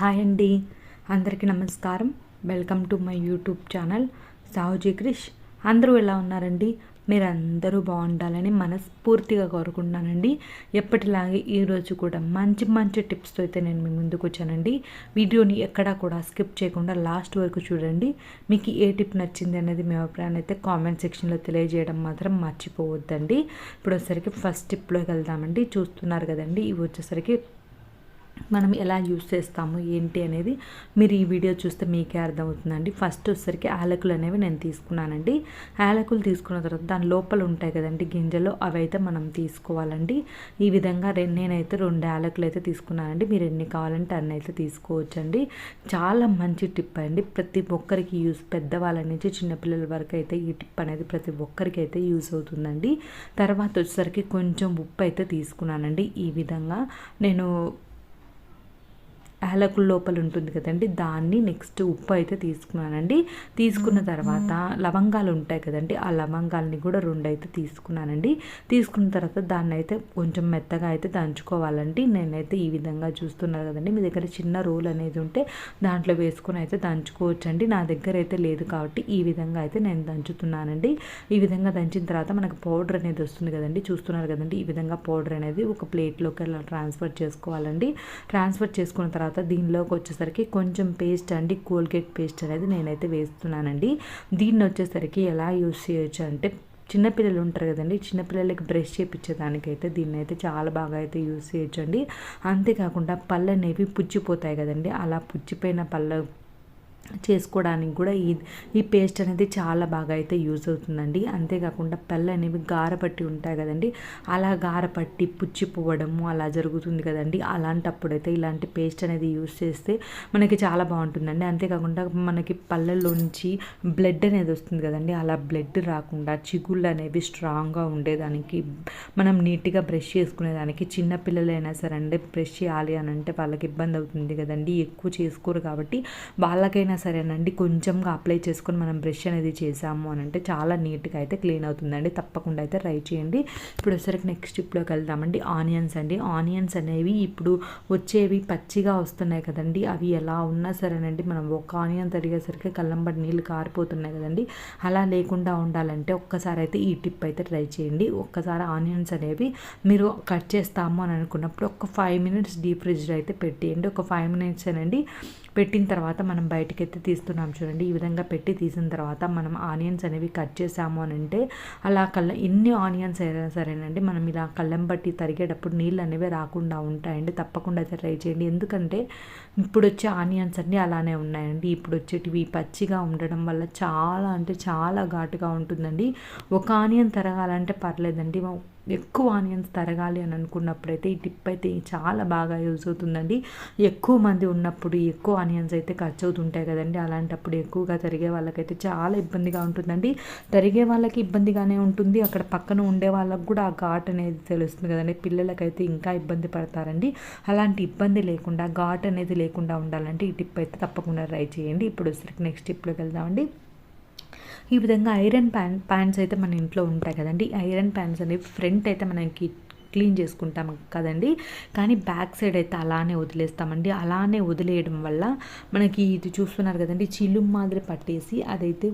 Hi అండి. అందరికీ నమస్కారం. Welcome to my YouTube channel Sahuji Krish. అందరూ ఎలా ఉన్నారండి? మీరందరూ బాగుండాలని మనస్ఫూర్తిగా కోరుకుంటున్నానండి. ఎప్పటిలాగే ఈరోజు కూడా మంచి మంచి టిప్స్తో అయితే నేను మీ ముందుకు వచ్చానండి. వీడియోని ఎక్కడా కూడా స్కిప్ చేయకుండా లాస్ట్ వరకు చూడండి. మీకు ఏ టిప్ నచ్చింది అనేది మీ అభిప్రాయాన్ని అయితే కామెంట్ సెక్షన్లో తెలియజేయడం మాత్రం మర్చిపోవద్దండి. ఇప్పుడు వచ్చేసరికి ఫస్ట్ టిప్లోకి వెళ్దామండి. చూస్తున్నారు కదండి ఇవి వచ్చేసరికి మనం ఎలా యూస్ చేస్తాము ఏంటి అనేది మీరు ఈ వీడియో చూస్తే మీకే అర్థమవుతుందండి. ఫస్ట్ వచ్చేసరికి యాలకులు అనేవి నేను తీసుకున్నానండి. యాలకులు తీసుకున్న తర్వాత దాని లోపల ఉంటాయి కదండి గింజలు అవి అయితే మనం తీసుకోవాలండి. ఈ విధంగా నేనైతే రెండు యాలకులు అయితే తీసుకున్నానండి. మీరు ఎన్ని కావాలంటే అన్ని అయితే తీసుకోవచ్చండి. చాలా మంచి టిప్ అండి. ప్రతి ఒక్కరికి యూస్ పెద్దవాళ్ళ నుంచి చిన్నపిల్లల వరకు అయితే ఈ టిప్ అనేది ప్రతి ఒక్కరికి అయితే యూస్ అవుతుందండి. తర్వాత వచ్చేసరికి కొంచెం ఉప్పు అయితే తీసుకున్నానండి. ఈ విధంగా నేను యాలకుల లోపల ఉంటుంది కదండి దాన్ని నెక్స్ట్ ఉప్పు అయితే తీసుకున్నానండి. తీసుకున్న తర్వాత లవంగాలు ఉంటాయి కదండి ఆ లవంగాల్ని కూడా రెండు అయితే తీసుకున్నానండి. తీసుకున్న తర్వాత దాన్ని అయితే కొంచెం మెత్తగా అయితే దంచుకోవాలండి. నేనైతే ఈ విధంగా చూస్తున్నారు కదండి మీ దగ్గర చిన్న రోల్ అనేది ఉంటే దాంట్లో వేసుకొని అయితే దంచుకోవచ్చండి. నా దగ్గర అయితే లేదు కాబట్టి ఈ విధంగా అయితే నేను దంచుతున్నానండి. ఈ విధంగా దంచిన తర్వాత మనకు పౌడర్ అనేది వస్తుంది కదండి చూస్తున్నారు కదండి. ఈ విధంగా పౌడర్ అనేది ఒక ప్లేట్లోకి ట్రాన్స్ఫర్ చేసుకోవాలండి. ట్రాన్స్ఫర్ చేసుకున్న తర్వాత తర్వాత దీనిలోకి వచ్చేసరికి కొంచెం పేస్ట్ అండి కోల్గేట్ పేస్ట్ అనేది నేనైతే వేస్తున్నానండి. దీన్ని వచ్చేసరికి ఎలా యూస్ చేయొచ్చు అంటే చిన్నపిల్లలు ఉంటారు కదండి చిన్నపిల్లలకి బ్రష్ చేయించేదానికైతే దీన్ని అయితే చాలా బాగా అయితే యూస్ చేయొచ్చండి. అంతేకాకుండా పళ్ళు అనేవి పుచ్చిపోతాయి కదండి అలా పుచ్చిపోయిన పళ్ళ చేసుకోవడానికి కూడా ఈ ఈ పేస్ట్ అనేది చాలా బాగా అయితే యూజ్ అవుతుందండి. అంతేకాకుండా పళ్ళు అనేవి గారపట్టి ఉంటాయి కదండి. అలా గారపట్టి పుచ్చిపోవడము అలా జరుగుతుంది కదండి. అలాంటప్పుడైతే ఇలాంటి పేస్ట్ అనేది యూజ్ చేస్తే మనకి చాలా బాగుంటుందండి. అంతేకాకుండా మనకి పళ్ళల్లోంచి బ్లడ్ అనేది వస్తుంది కదండి. అలా బ్లడ్ రాకుండా చిగుళ్ళు అనేవి స్ట్రాంగ్గా ఉండేదానికి మనం నీట్గా బ్రష్ చేసుకునేదానికి చిన్నపిల్లలైనా సరే అండి బ్రష్ చేయాలి అని అంటే వాళ్ళకి ఇబ్బంది అవుతుంది కదండి. ఎక్కువ చేసుకోరు కాబట్టి వాళ్ళకైనా సరేనండి కొంచెంగా అప్లై చేసుకొని మనం బ్రష్ అనేది చేసాము అని అంటే చాలా నీట్గా అయితే క్లీన్ అవుతుందండి. తప్పకుండా అయితే ట్రై చేయండి. ఇప్పుడు వచ్చేసరికి నెక్స్ట్ స్టిప్లోకి వెళ్దామండి. ఆనియన్స్ అండి. ఆనియన్స్ అనేవి ఇప్పుడు వచ్చేవి పచ్చిగా వస్తున్నాయి కదండి. అవి ఎలా ఉన్నా సరేనండి మనం ఒక ఆనియన్ తరిగేసరికి కళ్ళంబడి నీళ్ళు కారిపోతున్నాయి కదండి. అలా లేకుండా ఉండాలంటే ఒక్కసారి అయితే ఈ టిప్ అయితే ట్రై చేయండి. ఒక్కసారి ఆనియన్స్ అనేవి మీరు కట్ చేస్తాము అని అనుకున్నప్పుడు ఒక ఫైవ్ మినిట్స్ డీప్ ఫ్రిడ్జ్లో అయితే పెట్టేయండి. ఒక ఫైవ్ మినిట్స్ అనండి పెట్టిన తర్వాత మనం బయటకి ఎత్తి తీస్తున్నాం చూడండి. ఈ విధంగా పెట్టి తీసిన తర్వాత మనం ఆనియన్స్ అనేవి కట్ చేసాము అని అంటే అలా కళ్ళ ఎన్ని ఆనియన్స్ అయినా సరేనండి మనం ఇలా కళ్ళెం బట్టి తరిగేటప్పుడు నీళ్ళు అనేవి రాకుండా ఉంటాయండి. తప్పకుండా అయితే ట్రై చేయండి. ఎందుకంటే ఇప్పుడు వచ్చే ఆనియన్స్ అన్నీ అలానే ఉన్నాయండి. ఇప్పుడు వచ్చేటివి పచ్చిగా ఉండడం వల్ల చాలా అంటే చాలా ఘాటుగా ఉంటుందండి. ఒక ఆనియన్ తరగాలంటే పర్లేదండి. ఎక్కువ ఆనియన్స్ తరగాలి అని అనుకున్నప్పుడైతే ఈ టిప్ అయితే చాలా బాగా యూజ్ అవుతుందండి. ఎక్కువ మంది ఉన్నప్పుడు ఎక్కువ ఆనియన్స్ అయితే ఖర్చు అవుతుంటాయి కదండి. అలాంటప్పుడు ఎక్కువగా తరిగే వాళ్ళకైతే చాలా ఇబ్బందిగా ఉంటుందండి. తరిగే వాళ్ళకి ఇబ్బందిగానే ఉంటుంది. అక్కడ పక్కన ఉండే వాళ్ళకు కూడా ఆ ఘాట్ అనేది తెలుస్తుంది కదండి. పిల్లలకైతే ఇంకా ఇబ్బంది పడతారండి. అలాంటి ఇబ్బంది లేకుండా ఘాట్ అనేది లేకుండా ఉండాలంటే ఈ టిప్ అయితే తప్పకుండా ట్రై చేయండి. ఇప్పుడు నెక్స్ట్ టిప్లోకి వెళ్దామండి. ఈ విధంగా ఐరన్ ప్యాన్ ప్యాన్స్ అయితే మన ఇంట్లో ఉంటాయి కదండి. ఐరన్ ప్యాన్స్ అనేవి ఫ్రంట్ అయితే మనకి క్లీన్ చేసుకుంటాం కదండి. కానీ బ్యాక్ సైడ్ అయితే అలానే వదిలేస్తామండి. అలానే వదిలేయడం వల్ల మనకి ఇది చూస్తున్నారు కదండి చిల్లు మాదిరి పట్టేసి అదైతే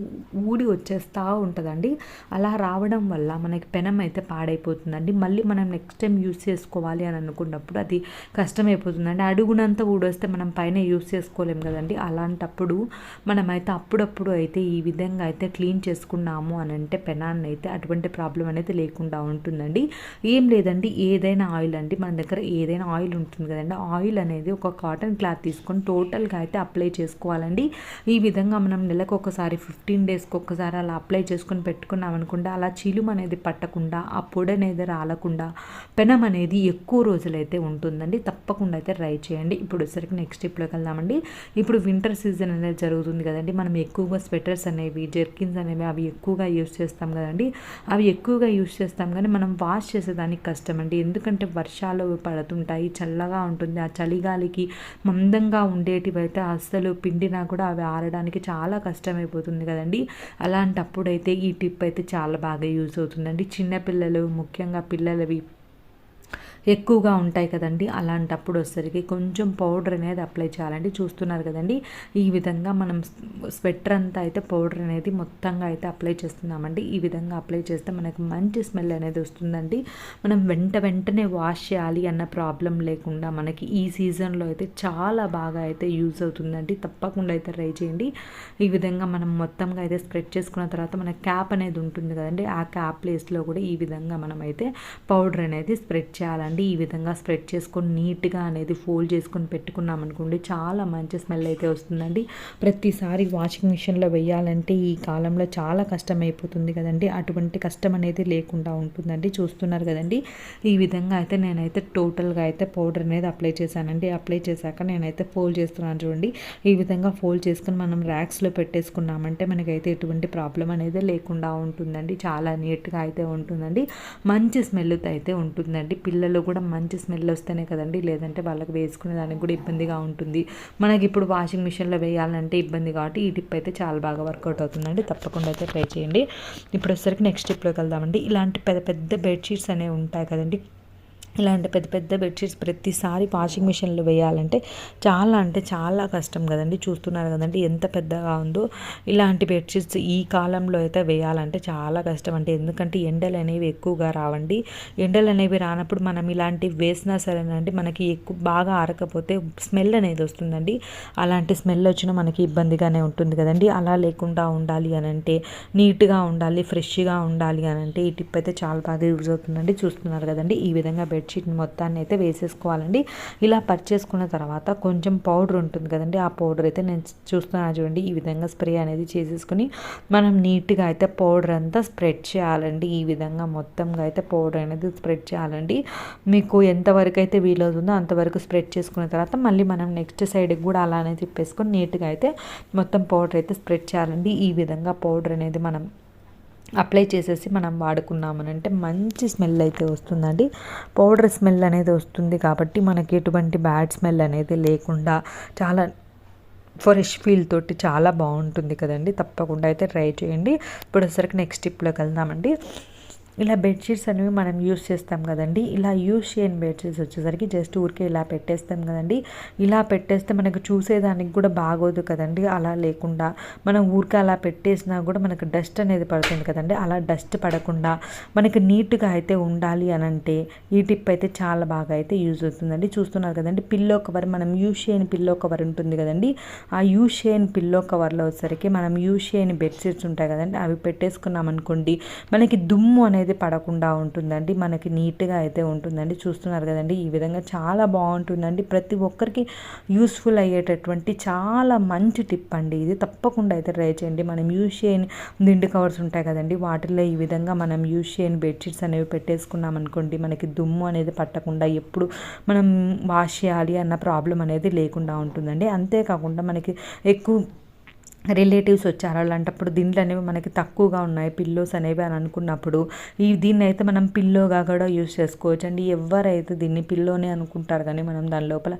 ఊడి వచ్చేస్తూ ఉంటుందండి. అలా రావడం వల్ల మనకి పెనం అయితే పాడైపోతుందండి. మళ్ళీ మనం నెక్స్ట్ టైం యూస్ చేసుకోవాలి అని అనుకున్నప్పుడు అది కష్టమైపోతుందండి. అడుగునంత ఊడొస్తే మనం పైన యూస్ చేసుకోలేం కదండి. అలాంటప్పుడు మనమైతే అప్పుడప్పుడు అయితే ఈ విధంగా అయితే క్లీన్ చేసుకున్నాము అని అంటే పెనాన్ని అయితే అటువంటి ప్రాబ్లం అనేది లేకుండా ఉంటుందండి. ఏం లేదండి అండి ఏదైనా ఆయిల్ అండి మన దగ్గర ఏదైనా ఆయిల్ ఉంటుంది కదండి ఆయిల్ అనేది ఒక కాటన్ క్లాత్ తీసుకొని టోటల్గా అయితే అప్లై చేసుకోవాలండి. ఈ విధంగా మనం నెలకు ఒకసారి ఫిఫ్టీన్ డేస్కి ఒకసారి అలా అప్లై చేసుకొని పెట్టుకున్నాం అనుకుంటే అలా చిలుము అనేది పట్టకుండా ఆ పొడి అనేది రాలకుండా పెనం అనేది ఎక్కువ రోజులైతే ఉంటుందండి. తప్పకుండా అయితే ట్రై చేయండి. ఇప్పుడు వచ్చరికి నెక్స్ట్ స్టెప్లోకి వెళ్దామండి. ఇప్పుడు వింటర్ సీజన్ అనేది జరుగుతుంది కదండి. మనం ఎక్కువగా స్వెటర్స్ అనేవి జెర్కిన్స్ అనేవి అవి ఎక్కువగా యూస్ చేస్తాం కదండి. అవి ఎక్కువగా యూస్ చేస్తాం కానీ మనం వాష్ చేసేదానికి కష్టం ఇష్టమండి ఎందుకంటే వర్షాలు పడుతుంటాయి చల్లగా ఉంటుంది. ఆ చలిగాలికి మందంగా ఉండేటివి అయితే అస్సలు పిండినా కూడా అవి ఆరడానికి చాలా కష్టమైపోతుంది కదండి. అలాంటప్పుడైతే ఈ టిప్ అయితే చాలా బాగా యూజ్ అవుతుందండి. చిన్నపిల్లలు ముఖ్యంగా పిల్లలవి ఎక్కువగా ఉంటాయి కదండి. అలాంటప్పుడు వచ్చేసరికి కొంచెం పౌడర్ అనేది అప్లై చేయాలండి. చూస్తున్నారు కదండి. ఈ విధంగా మనం స్వెటర్ అంతా అయితే పౌడర్ అనేది మొత్తంగా అయితే అప్లై చేస్తున్నామండి. ఈ విధంగా అప్లై చేస్తే మనకు మంచి స్మెల్ అనేది వస్తుందండి. మనం వెంట వెంటనే వాష్ చేయాలి అన్న ప్రాబ్లం లేకుండా మనకి ఈ సీజన్లో అయితే చాలా బాగా అయితే యూజ్ అవుతుందండి. తప్పకుండా అయితే ట్రై చేయండి. ఈ విధంగా మనం మొత్తంగా అయితే స్ప్రెడ్ చేసుకున్న తర్వాత మన క్యాప్ అనేది ఉంటుంది కదండి. ఆ క్యాప్ ప్లేస్లో కూడా ఈ విధంగా మనం అయితే పౌడర్ అనేది స్ప్రెడ్ చేయాలండి. ఈ విధంగా స్ప్రెడ్ చేసుకొని నీట్గా అనేది ఫోల్డ్ చేసుకొని పెట్టుకున్నాం అనుకోండి చాలా మంచి స్మెల్ అయితే వస్తుందండి. ప్రతిసారి వాషింగ్ మిషన్లో వేయాలంటే ఈ కాలంలో చాలా కష్టం అయిపోతుంది కదండి. అటువంటి కష్టం అనేది లేకుండా ఉంటుందండి. చూస్తున్నారు కదండి. ఈ విధంగా అయితే నేనైతే టోటల్గా అయితే పౌడర్ అనేది అప్లై చేశానండి. అప్లై చేశాక నేనైతే ఫోల్డ్ చేస్తున్నాను చూడండి. ఈ విధంగా ఫోల్డ్ చేసుకుని మనం ర్యాక్స్లో పెట్టేసుకున్నామంటే మనకైతే ఎటువంటి ప్రాబ్లం అనేది లేకుండా ఉంటుందండి. చాలా నీట్గా అయితే ఉంటుందండి. మంచి స్మెల్ అయితే ఉంటుందండి. పిల్లలు కూడా మంచి స్మెల్ వస్తేనే కదండి. లేదంటే వాళ్ళకి వేసుకునే దానికి కూడా ఇబ్బందిగా ఉంటుంది. మనకి ఇప్పుడు వాషింగ్ మిషన్లో వేయాలంటే ఇబ్బంది కాబట్టి ఈ టిప్ అయితే చాలా బాగా వర్కౌట్ అవుతుందండి. తప్పకుండా అయితే ట్రై చేయండి. ఇప్పుడు వచ్చేసరికి నెక్స్ట్ టిప్లోకి వెళ్దామండి. ఇలాంటి పెద్ద పెద్ద బెడ్షీట్స్ అనేవి ఉంటాయి కదండి. ఇలాంటి పెద్ద పెద్ద బెడ్షీట్స్ ప్రతిసారి వాషింగ్ మిషన్లో వేయాలంటే చాలా అంటే చాలా కష్టం కదండి. చూస్తున్నారు కదండి ఎంత పెద్దగా ఉందో. ఇలాంటి బెడ్షీట్స్ ఈ కాలంలో అయితే వేయాలంటే చాలా కష్టం అంటే ఎందుకంటే ఎండలు అనేవి ఎక్కువగా రావండి. ఎండలు అనేవి రానప్పుడు మనం ఇలాంటివి వేసినా సరేనండి మనకి ఎక్కువ బాగా ఆరకపోతే స్మెల్ అనేది వస్తుందండి. అలాంటి స్మెల్ వచ్చినా మనకి ఇబ్బందిగానే ఉంటుంది కదండి. అలా లేకుండా ఉండాలి అని అంటే నీట్గా ఉండాలి ఫ్రెష్గా ఉండాలి అని అంటే ఈ టిప్ అయితే చాలా బాగా యూజ్ అవుతుందండి. చూస్తున్నారు కదండి ఈ విధంగా బెడ్ బెడ్షీట్ మొత్తాన్ని అయితే వేసేసుకోవాలండి. ఇలా పర్చేసుకున్న తర్వాత కొంచెం పౌడర్ ఉంటుంది కదండి ఆ పౌడర్ అయితే నేను చూస్తున్నాను చూడండి ఈ విధంగా స్ప్రే అనేది చేసేసుకుని మనం నీట్గా అయితే పౌడర్ అంతా స్ప్రెడ్ చేయాలండి. ఈ విధంగా మొత్తంగా అయితే పౌడర్ అనేది స్ప్రెడ్ చేయాలండి. మీకు ఎంతవరకు అయితే వీలవుతుందో అంతవరకు స్ప్రెడ్ చేసుకున్న తర్వాత మళ్ళీ మనం నెక్స్ట్ సైడ్కి కూడా అలానే తిప్పేసుకొని నీట్గా అయితే మొత్తం పౌడర్ అయితే స్ప్రెడ్ చేయాలండి. ఈ విధంగా పౌడర్ అనేది మనం అప్లై చేసేసి మనం వాడుకున్నామనంటే మంచి స్మెల్ అయితే వస్తుందండి. పౌడర్ స్మెల్ అనేది వస్తుంది కాబట్టి మనకి ఎటువంటి బ్యాడ్ స్మెల్ అనేది లేకుండా చాలా ఫ్రెష్ ఫీల్ తోటి చాలా బాగుంటుంది కదండి. తప్పకుండా అయితే ట్రై చేయండి. ఇప్పుడు వచ్చేసరికి నెక్స్ట్ టిప్లోకి వెళ్దామండి. ఇలా బెడ్షీట్స్ అనేవి మనం యూస్ చేస్తాం కదండి. ఇలా యూస్ చేయని బెడ్షీట్స్ వచ్చేసరికి జస్ట్ ఊరికే ఇలా పెట్టేస్తాం కదండి. ఇలా పెట్టేస్తే మనకు చూసేదానికి కూడా బాగోదు కదండి. అలా లేకుండా మనం ఊరికే అలా పెట్టేసినా కూడా మనకు డస్ట్ అనేది పడుతుంది కదండి. అలా డస్ట్ పడకుండా మనకి నీట్గా అయితే ఉండాలి అని అంటే ఈ టిప్ అయితే చాలా బాగా అయితే యూజ్ అవుతుందండి. చూస్తున్నారు కదండి. పిల్లో కవర్ మనం యూస్ చేయని పిల్లో కవర్ ఉంటుంది కదండి. ఆ యూస్ చేయని పిల్లో కవర్లో వచ్చేసరికి మనం యూస్ చేయని బెడ్షీట్స్ ఉంటాయి కదండి. అవి పెట్టేసుకున్నాం అనుకోండి మనకి దుమ్ము అనేది అనేది పడకుండా ఉంటుందండి. మనకి నీట్గా అయితే ఉంటుందండి. చూస్తున్నారు కదండి ఈ విధంగా చాలా బాగుంటుందండి. ప్రతి ఒక్కరికి యూస్ఫుల్ అయ్యేటటువంటి చాలా మంచి టిప్ అండి ఇది. తప్పకుండా అయితే ట్రై చేయండి. మనం యూజ్ చేయని దిండు కవర్స్ ఉంటాయి కదండి వాటిల్లో ఈ విధంగా మనం యూజ్ చేయని బెడ్షీట్స్ అనేవి పెట్టేసుకున్నాం అనుకోండి మనకి దుమ్ము అనేది పట్టకుండా ఎప్పుడు మనం వాష్ చేయాలి అన్న ప్రాబ్లం అనేది లేకుండా ఉంటుందండి. అంతేకాకుండా మనకి ఎక్కువ రిలేటివ్స్ వచ్చారు. అలాంటప్పుడు దీంట్లో అనేవి మనకి తక్కువగా ఉన్నాయి. పిల్లోస్ అనేవి అని అనుకున్నప్పుడు ఈ దీన్ని అయితే మనం పిల్లోగా కూడా యూజ్ చేసుకోవచ్చు అండి ఎవరైతే దీన్ని పిల్లోనే అనుకుంటారు కానీ మనం దాని లోపల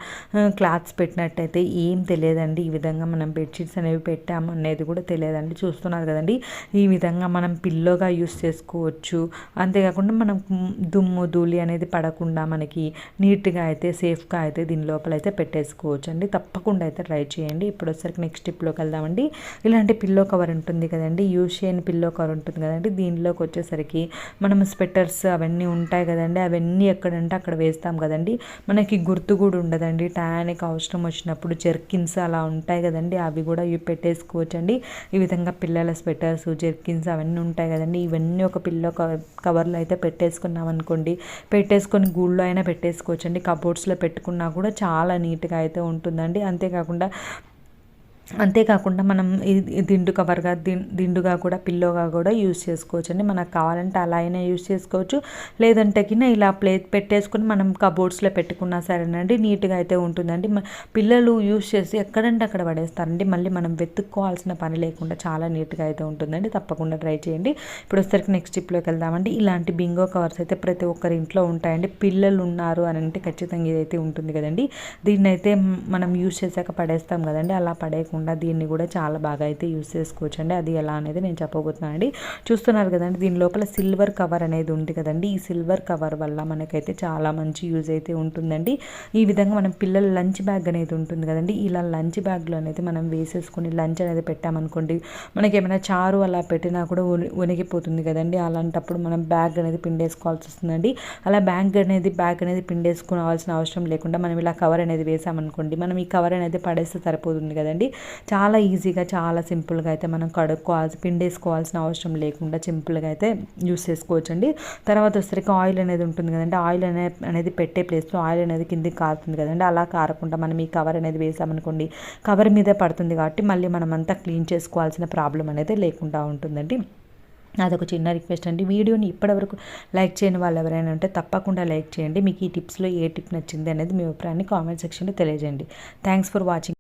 క్లాత్స్ పెట్టినట్టయితే ఏం తెలియదండి. ఈ విధంగా మనం బెడ్షీట్స్ అనేవి పెట్టాము అనేది కూడా తెలియదండి. చూస్తున్నారు కదండి. ఈ విధంగా మనం పిల్లోగా యూస్ చేసుకోవచ్చు. అంతేకాకుండా మనం దుమ్ము ధూళి అనేది పడకుండా మనకి నీట్గా అయితే సేఫ్గా అయితే దీని లోపల అయితే పెట్టేసుకోవచ్చు అండి తప్పకుండా అయితే ట్రై చేయండి. ఇప్పుడు వచ్చరికి నెక్స్ట్ స్టెప్లోకి వెళ్దామండి. ఇలాంటి పిల్లో కవర్ ఉంటుంది కదండి. యూషేన్ పిల్లో కవర్ ఉంటుంది కదండి. దీనిలోకి వచ్చేసరికి మనం స్వెటర్స్ అవన్నీ ఉంటాయి కదండి. అవన్నీ ఎక్కడంటే అక్కడ వేస్తాం కదండి. మనకి గుర్తు కూడా ఉండదండి. టయానికి అవసరం వచ్చినప్పుడు జర్కిన్స్ అలా ఉంటాయి కదండి. అవి కూడా ఇవి పెట్టేసుకోవచ్చండి. ఈ విధంగా పిల్లల స్వెటర్స్ జర్కిన్స్ అవన్నీ ఉంటాయి కదండి. ఇవన్నీ ఒక పిల్లో కవర్లో అయితే పెట్టేసుకున్నాం అనుకోండి. పెట్టేసుకొని గూళ్ళో అయినా పెట్టేసుకోవచ్చండి. కబోర్డ్స్లో పెట్టుకున్నా కూడా చాలా నీట్గా అయితే ఉంటుందండి. అంతేకాకుండా అంతేకాకుండా మనం దిండు కవర్గా దిండుగా కూడా పిల్లోగా కూడా యూస్ చేసుకోవచ్చు అండి మనకు కావాలంటే అలా అయినా యూస్ చేసుకోవచ్చు. లేదంటే కింద ఇలా ప్లేట్ పెట్టేసుకుని మనం కబోర్డ్స్లో పెట్టుకున్నా సరేనండి నీట్గా అయితే ఉంటుందండి. పిల్లలు యూస్ చేసి ఎక్కడంటే అక్కడ పడేస్తారండి. మళ్ళీ మనం వెతుక్కోవాల్సిన పని లేకుండా చాలా నీట్గా అయితే ఉంటుందండి. తప్పకుండా ట్రై చేయండి. ఇప్పుడు వచ్చేసరికి నెక్స్ట్ స్టిప్లోకి వెళ్దామండి. ఇలాంటి బింగో కవర్స్ అయితే ప్రతి ఒక్కరి ఇంట్లో ఉంటాయండి. పిల్లలు ఉన్నారు అని అంటే ఖచ్చితంగా ఇదైతే ఉంటుంది కదండి. దీన్ని అయితే మనం యూస్ చేశాక పడేస్తాం కదండి. అలా పడేయకుండా కాకుండా దీన్ని కూడా చాలా బాగా అయితే యూస్ చేసుకోవచ్చు అండి అది ఎలా అనేది నేను చెప్పబోతున్నానండి. చూస్తున్నారు కదండి దీని లోపల సిల్వర్ కవర్ అనేది ఉంది కదండి. ఈ సిల్వర్ కవర్ వల్ల మనకైతే చాలా మంచి యూజ్ అయితే ఉంటుందండి. ఈ విధంగా మనం పిల్లల లంచ్ బ్యాగ్ అనేది ఉంటుంది కదండి ఇలా లంచ్ బ్యాగ్లో అనేది మనం వేసేసుకుని లంచ్ అనేది పెట్టామనుకోండి మనకి ఏమైనా చారు అలా పెట్టినా కూడా ఉనిగిపోతుంది కదండి. అలాంటప్పుడు మనం బ్యాగ్ అనేది పిండేసుకోవాల్సి వస్తుందండి. అలా బ్యాగ్ అనేది బ్యాగ్ అనేది పిండేసుకోవాల్సిన అవసరం లేకుండా మనం ఇలా కవర్ అనేది వేసామనుకోండి మనం ఈ కవర్ అనేది పడేస్తే సరిపోతుంది కదండి. చాలా ఈజీగా చాలా సింపుల్గా అయితే మనం కడుక్కోవాల్సి పిండేసుకోవాల్సిన అవసరం లేకుండా సింపుల్గా అయితే యూస్ చేసుకోవచ్చు అండి తర్వాత వచ్చేసరికి ఆయిల్ అనేది ఉంటుంది కదండి. ఆయిల్ అనే అనేది పెట్టే ప్లేస్లో ఆయిల్ అనేది కిందికి కారుతుంది కదండి. అలా కారకుండా మనం ఈ కవర్ అనేది వేసామనుకోండి కవర్ మీదే పడుతుంది కాబట్టి మళ్ళీ మనం అంతా క్లీన్ చేసుకోవాల్సిన ప్రాబ్లం అనేది లేకుండా ఉంటుందండి. అదొక చిన్న రిక్వెస్ట్ అండి. వీడియోని ఇప్పటివరకు లైక్ చేయని వాళ్ళు ఎవరైనా ఉంటే తప్పకుండా లైక్ చేయండి. మీకు ఈ టిప్స్లో ఏ టిప్ నచ్చింది అనేది మీ అభిప్రాయాన్ని కామెంట్ సెక్షన్లో తెలియజేయండి. Thanks for watching.